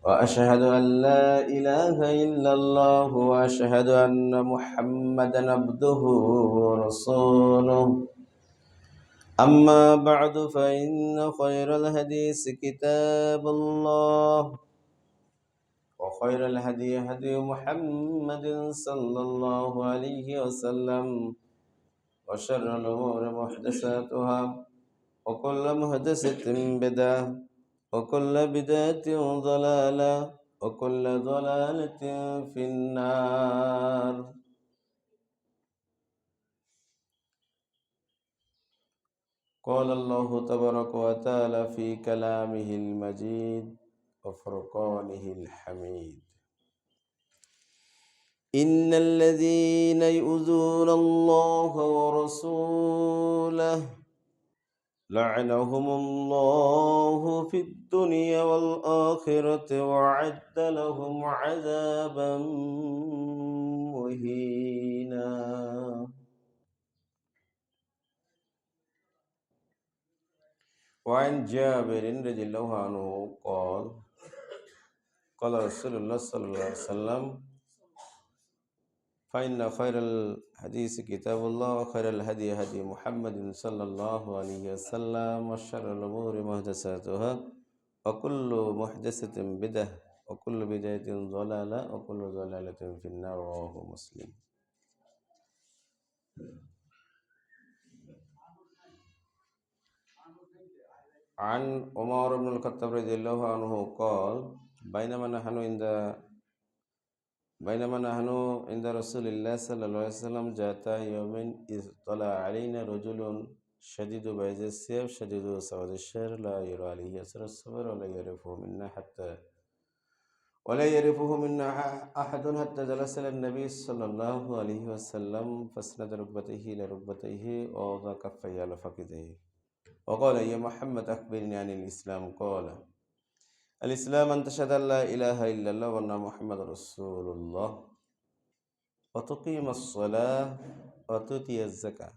وأشهد أن لا إله إلا الله وأشهد أن محمدا عبده ورسوله. أما بعد فإن خير الحديث كتاب الله وخير الهدي هدي محمد صلى الله عليه وسلم وشر الأمور محدثاتها وكل محدثة بدعة. وكل بدعة ضلالة وكل ضلالة في النار. قال الله تبارك وتعالى في كلامه المجيد وفرقانه الحميد. إن الذين يؤذون الله ورسوله لعنهم الله في الدنيا والآخرة وعد لهم عذابا مهينا. وعن جابر رضي الله عنه قال قال رسول الله صلى الله عليه وسلم فإن خير الحديث كتاب الله وخير الهدي هدي محمد صلى الله عليه وسلم وشر الأمور محدثاتها وكل محدثة بدعة وكل بدعة ضلالة وكل ضلالة في النار رواه مسلم. عن عمر بن الخطاب رضي الله عنه قال بينما نحن عند بينما نحن عند رسول الله صلى الله عليه وسلم ذات يوم إذ طلع علينا رجل شديد بيض الثياب شديد سواد الشعر لا يرى عليه أثر الصبر ولا يعرفه منا حتى ولا يعرفه منا أحد حتى جلس النبي صلى الله عليه وسلم فاسند ركبتيه إلى ركبتيه ووضع كفيه على فخذيه وقال يا محمد أخبرني عن الإسلام. قال الإسلام أن تشهد أن لا إله إلا الله وأن محمد رسول الله. وتقيم الصلاة وتؤتي الزكاة.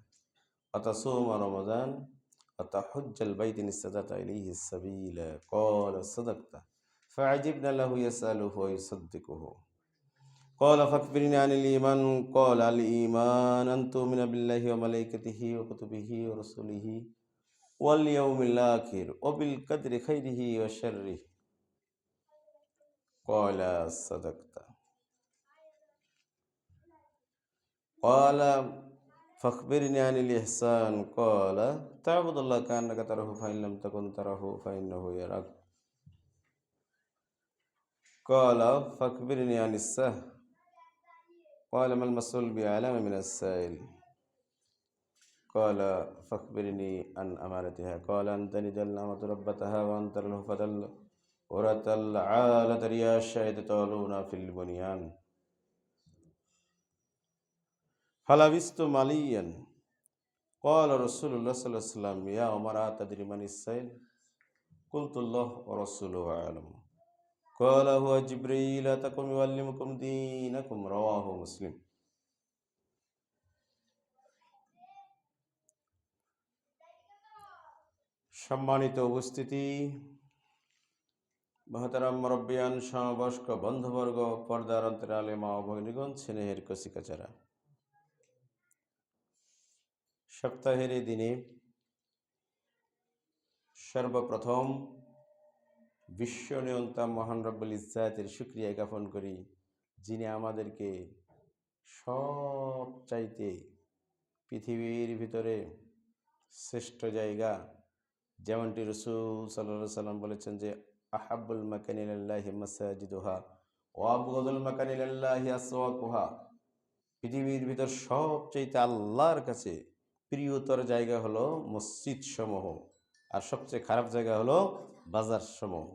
وتصوم رمضان وتحج البيت إن استطعت إليه السبيل. قال صدقت. فعجبنا له يسأله ويصدقه. قال فاخبرني عن الإيمان. قال الإيمان أن تؤمن بالله وملائكته وكتبه ورسله واليوم الآخر وبالقدر خيره وشره. قال صدقت. قال فاخبرني عن الإحسان. قال تعبد الله كأنك تراه فإن لم تكن تراه فإنه يراك. قال فاخبرني عن السهل. قال ما المسؤول بعلام من السائل؟ قال فاخبرني عن أمارتها قال أن تلد الأمة ربتها وأن ترى الهفة ورت العالة رياشا يتطاولون في البنيان فلبست مليا قال رسول الله صلى الله عليه وسلم يا عمر أتدري من السيل قلت الله ورسوله أعلم قال هو جبريل أتكم يعلمكم دينكم رواه مسلم সম্মানিত উপস্থিতি মহতারাম মরব্বিয়ান, সমবয়স্ক বন্ধুবর্গ, পর্দার অন্তরালে মা ভগ্নিগণ, স্নেহের কচিকাচারা সপ্তাহের এই দিনে সর্বপ্রথম বিশ্ব নিয়ন্তা মহান রব্বুল ইজাতের সুক্রিয়া জ্ঞাপন করি, যিনি আমাদেরকে সব চাইতে পৃথিবীর ভিতরে শ্রেষ্ঠ জায়গা, যেমনটি রসুল সাল্লা সাল্লাম বলেছেন যে আহাবুল মাকানিল্লাহি মাসাজিদুহা ও আবগদুল মাকানিল্লাহি আসওয়াকুহা পৃথিবীর ভিতর সবচেয়ে আল্লাহর কাছে প্রিয়তর জায়গা হলো মসজিদ সমূহ আর সবচেয়ে খারাপ জায়গা হলো বাজার সমূহ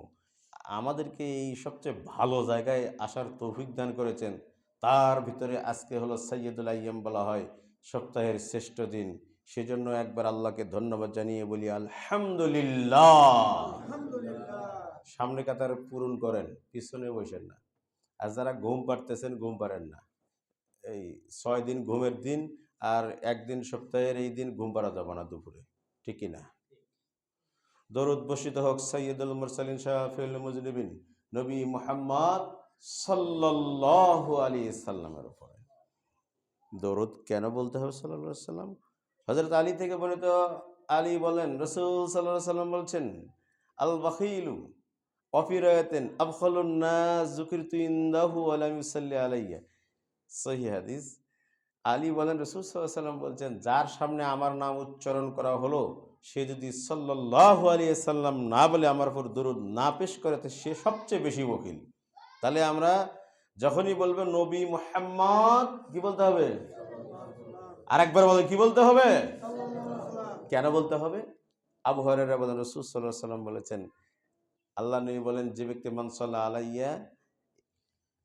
আমাদেরকে এই সবচেয়ে ভালো জায়গায় আসার তৌফিক দান করেছেন। তার ভিতরে আজকে হলো সৈয়দুল আইয়াম বলা হয়, সপ্তাহের শ্রেষ্ঠ দিন। সেজন্য একবার আল্লাহকে ধন্যবাদ জানিয়ে বলি আলহামদুলিল্লাহ। সামনে কাতার পূরণ করেন, পিছনে বসেন না। আর যারা ঘুম পারতেছেন ঘুম পারেন না। এই ছয় দিন ঘুমের দিন আর একদিন সপ্তাহের এই দিন ঘুম পারা যাবে না দুপুরে ঠিকই না? দরুদ বসিত হোক সৈয়দুল মুরসালিন শাহিল মুজরিবিন নবী মোহাম্মদ সাল্লাল্লাহু আলী সাল্লামের উপরে। দরুদ কেন বলতে হবে সাল্লাহ সাল্লাম? হজরত আলী থেকে বর্ণিত আলী বলেন, রসুল সাল্লাহ সাল্লাম বলছেন আল বাখিলু অফিরায়তেন আবখলুন্না জুকির তুইন্দাহু আলাম আলী বলেন, রসুল বলছেন, যার সামনে আমার নাম উচ্চারণ করা হলো, সে যদি সাল্লাহ আলী সাল্লাম না বলে আমার উপর দরুদ না পেশ করে সে সবচেয়ে বেশি বকিল। তাহলে আমরা যখনই বলবে নবী মোহাম্মদ, কি বলতে হবে? আর একবার বলে কি বলতে হবে? কেন বলতে হবে? আবু হরেরা বলেন, রসুল সাল্লাহ সাল্লাম বলেছেন আল্লাহ নবী বলেন, যে ব্যক্তি মানসাল্লাহ আলাইয়া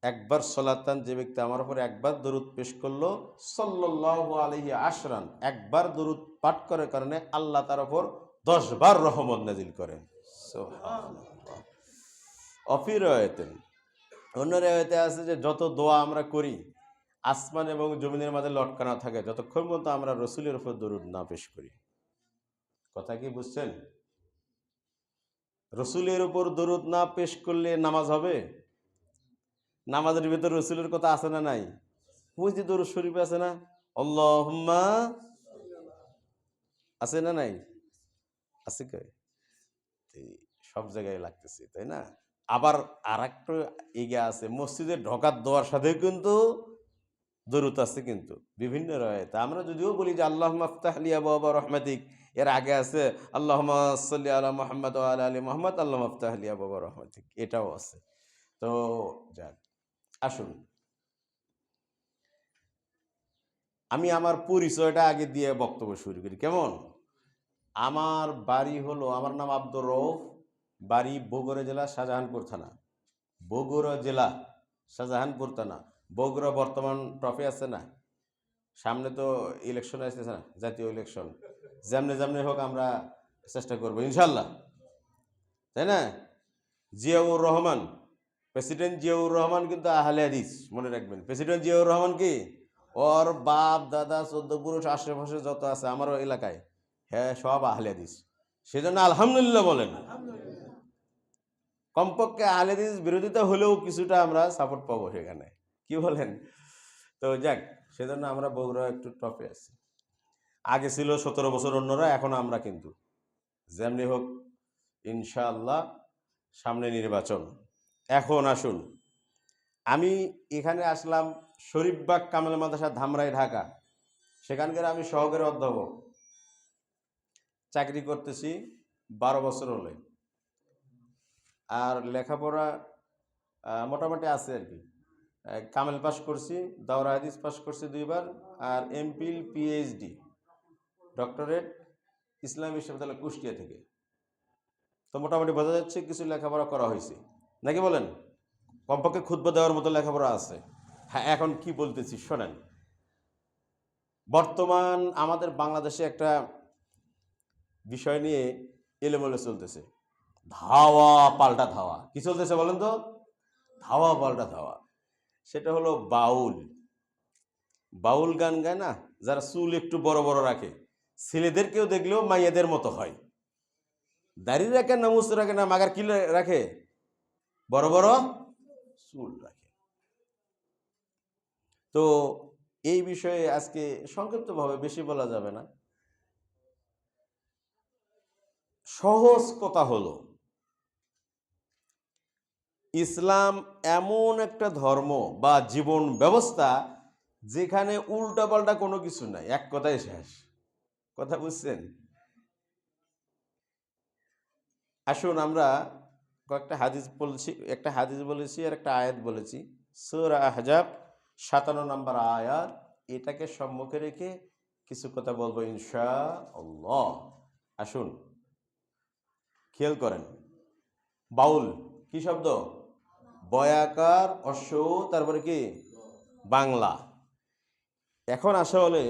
একবার সলাতান, যে ব্যক্তি আমার উপরে একবার দরুদ পেশ করল সাল্লাহ আলাইয়া আশরান, একবার দরুদ পাঠ করার কারণে আল্লাহ তার উপর দশ বার রহমত নাজিল করেন। অফিরয়তেন অন্য রেওয়ায়তে আছে যে, যত দোয়া আমরা করি, আসমান এবং জমিনের মাঝে লটকানো থাকে, যতক্ষণ পর্যন্ত আমরা রসুলের উপর দরুদ না পেশ করি। কথা কি বুঝছেন? রসুলের উপর দরুদ না পেশ করলে নামাজ হবে? নামাজের ভিতর রসুলের কথা আছে না নাই? ওই যে শরীফ আছে না? আল্লাহুম্মা আছে না নাই? আছে কে সব জায়গায় লাগতেছে, তাই না? আবার আর একটু এগিয়ে আছে, মসজিদে ঢোকার দেওয়ার সাথে কিন্তু দরুদ আছে কিন্তু, বিভিন্ন রয়েতে। আমরা যদিও বলি যে আল্লাহ মাফতাহলিয়া বাবা রহমাতিক এর আগে আছে আল্লাহ সাল্লি আলা মোহাম্মদ আলা আলী মোহাম্মদ, আল্লাহ মাফতাহলিয়া বাবা রহমাতিক। এটাও আছে। তো যাক আসুন। আমি আমার পরিচয়টা আগে দিয়ে বক্তব্য শুরু করি। কেমন? আমার বাড়ি হলো, আমার নাম আব্দুর রৌফ বাড়ি বগুড়া জেলা, শাহজাহানপুর থানা। বগুড়া জেলা, শাহজাহানপুর থানা। বগুড়া বর্তমান ট্রফি আছে না? সামনে তো ইলেকশন আসতেছে না, জাতীয় ইলেকশন যেমনে যেমনে হোক আমরা চেষ্টা করব ইনশাল্লাহ তাই না? জিয়াউর রহমান, প্রেসিডেন্ট জিয়াউর রহমান কিন্তু আহলে হাদিস, মনে রাখবেন। প্রেসিডেন্ট জিয়াউর রহমান কি? ওর বাপ, দাদা, চোদ্দ পুরুষ, আশেপাশে যত আছে, আমারও এলাকায় হ্যাঁ সব আহলে হাদিস। সেজন্য আলহামদুলিল্লাহ বলেন। কমপক্ষে আহলে হাদিস বিরোধিতা হলেও কিছুটা আমরা সাপোর্ট পাবো সেখানে। কি বলেন? তো যাক, সেজন্য আমরা বগুড়া একটু টপে আছি। আগে ছিল সতেরো বছর অন্যরা, এখন আমরা কিন্তু। যেমনি হোক, ইনশাআল্লাহ সামনে নির্বাচন। এখন আসুন, আমি এখানে আসলাম শরীফবাগ কামেল মাদ্রাসা ধামরাই, ঢাকা। সেখানকার আমি সহকারী অধ্যাপক। চাকরি করতেছি বারো বছর হলে। আর লেখাপড়া মোটামুটি আছে আর কি। কামেল পাস করছি, দাওরা হাদিস পাস করছি দুইবার, আর এমপিল পিএইচডি। ডক্টরেট ইসলাম বিশ্ববিদ্যালয় কুষ্টিয়া থেকে। তো মোটামুটি বোঝা যাচ্ছে কিছু লেখাপড়া করা হয়েছে। নাকি বলেন? কমপক্ষে খুদ্ দেওয়ার মতো লেখাপড়া আছে। হ্যাঁ এখন কি বলতেছি, শোনেন। বর্তমান আমাদের বাংলাদেশে একটা বিষয় নিয়ে এলোমেলো চলতেছে। ধাওয়া পাল্টা ধাওয়া। কি চলতেছে বলেন তো? ধাওয়া পাল্টা ধাওয়া। সেটা হলো বাউল। বাউল গান গায় না, যারা চুল একটু বড় বড় রাখে। ছেলেদেরকেও দেখলেও মাইয়াদের মতো হয়। দাড়ি রাখে না মুস রাখে না, মাগার কি রাখে? বড় বড় চুল রাখে। তো এই বিষয়ে আজকে সংক্ষিপ্তভাবে বেশি বলা যাবে না। সহজ কথা হলো, ইসলাম এমন একটা ধর্ম বা জীবন ব্যবস্থা যেখানে উল্টাপাল্টা কোনো কিছু নাই, এক কথায় শেষ। কথা বুঝছেন? আসুন আমরা কয়েকটা হাদিস বলছি, একটা হাদিস বলেছি আর একটা আয়াত বলেছি। সুরা আহজাব, সাতান্ন নম্বর আয়াত, এটাকে সম্মুখে রেখে কিছু কথা বলব ইনশা আল্লাহ আসুন, খেয়াল করেন। বাউল, কি শব্দ? বয়াকার অশ্ব, তারপরে কি? বাংলা। এখন আসলে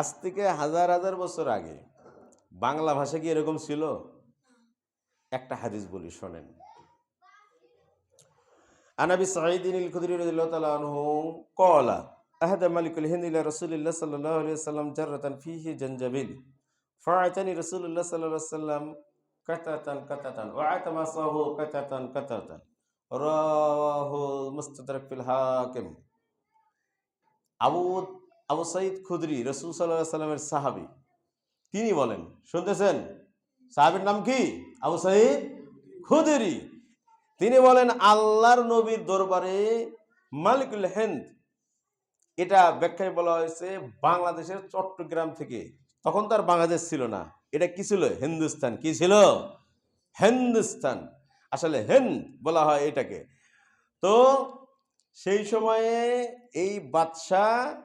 আজ থেকে হাজার হাজার বছর আগে বাংলা ভাষা কি এরকম ছিল? একটা হাদিস বলি, শোনেন। আনাবি সাঈদিন আল খুদরি রাদিয়াল্লাহু তাআলা আনহু ক্বালা, আহাদা মালিকুল হিন্দ ইলা রাসূলিল্লাহ সাল্লাল্লাহু আলাইহি ওয়াসাল্লাম জাররাতান ফিহি জানজাবিল, ফাআতানি রাসূলুল্লাহ সাল্লাল্লাহু আলাইহি ওয়াসাল্লাম কাতাতান কাতাতান, ওয়া আতামাসাহু কাতাতান কাতাতান। রাওয়াহু মুস্তাদরাক ফিল আবু আবু সাইদ খুদরি, রসুল সাল্লাহ সাল্লামের সাহাবি। তিনি বলেন, শুনতেছেন? সাহাবির নাম কি? আবু সাইদ খুদরি। তিনি বলেন, আল্লাহর নবীর দরবারে মালিকুল হেন্দ। এটা ব্যাখ্যায় বলা হয়েছে বাংলাদেশের চট্টগ্রাম থেকে। তখন তার বাংলাদেশ ছিল না। এটা কি ছিল? হিন্দুস্তান। কি ছিল? হিন্দুস্তান। আসলে হেন্দ বলা হয় এটাকে। তো সেই সময়ে এই বাদশাহ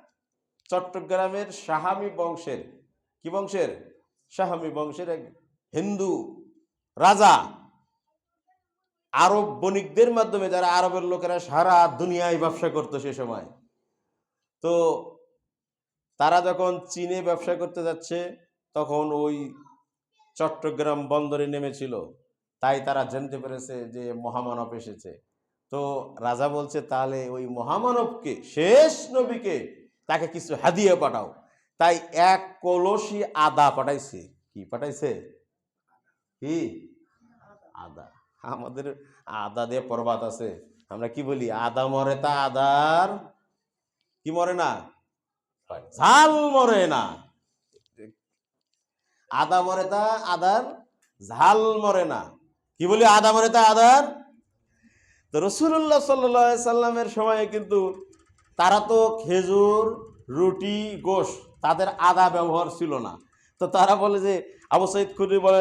চট্টগ্রামের সাহামি বংশের, কি বংশের? সাহামি বংশের এক হিন্দু রাজা। আরব বণিকদের মাধ্যমে যারা আরবের লোকেরা সারা দুনিয়ায় ব্যবসা করতো সে সময়। তো তারা যখন চীনে ব্যবসা করতে যাচ্ছে, তখন ওই চট্টগ্রাম বন্দরে নেমেছিল। তাই তারা জানতে পেরেছে যে মহামানব এসেছে। তো রাজা বলছে, তাহলে ওই মহামানবকে, শেষ নবীকে তাকে কিছু হাদিয়ে পাঠাও। তাই এক কলসি আদা পাঠাইছে। কি পাঠাইছে? কি? আদা। আমাদের আদা দিয়ে প্রবাদ আছে। আমরা কি বলি? আদা মরে তা আদার কি মরে না? ঝাল মরে না। আদা মরে তা আদার ঝাল মরে না। কি বলি? আদা মরে তা আদার? তো রসুল্লাহ সাল্লা সাল্লামের সময়ে কিন্তু তারা তো খেজুর, রুটি, গোশ, তাদের আদা ব্যবহার ছিল না। তো তারা বলে যে, আবু সৈদ খুদি বলেন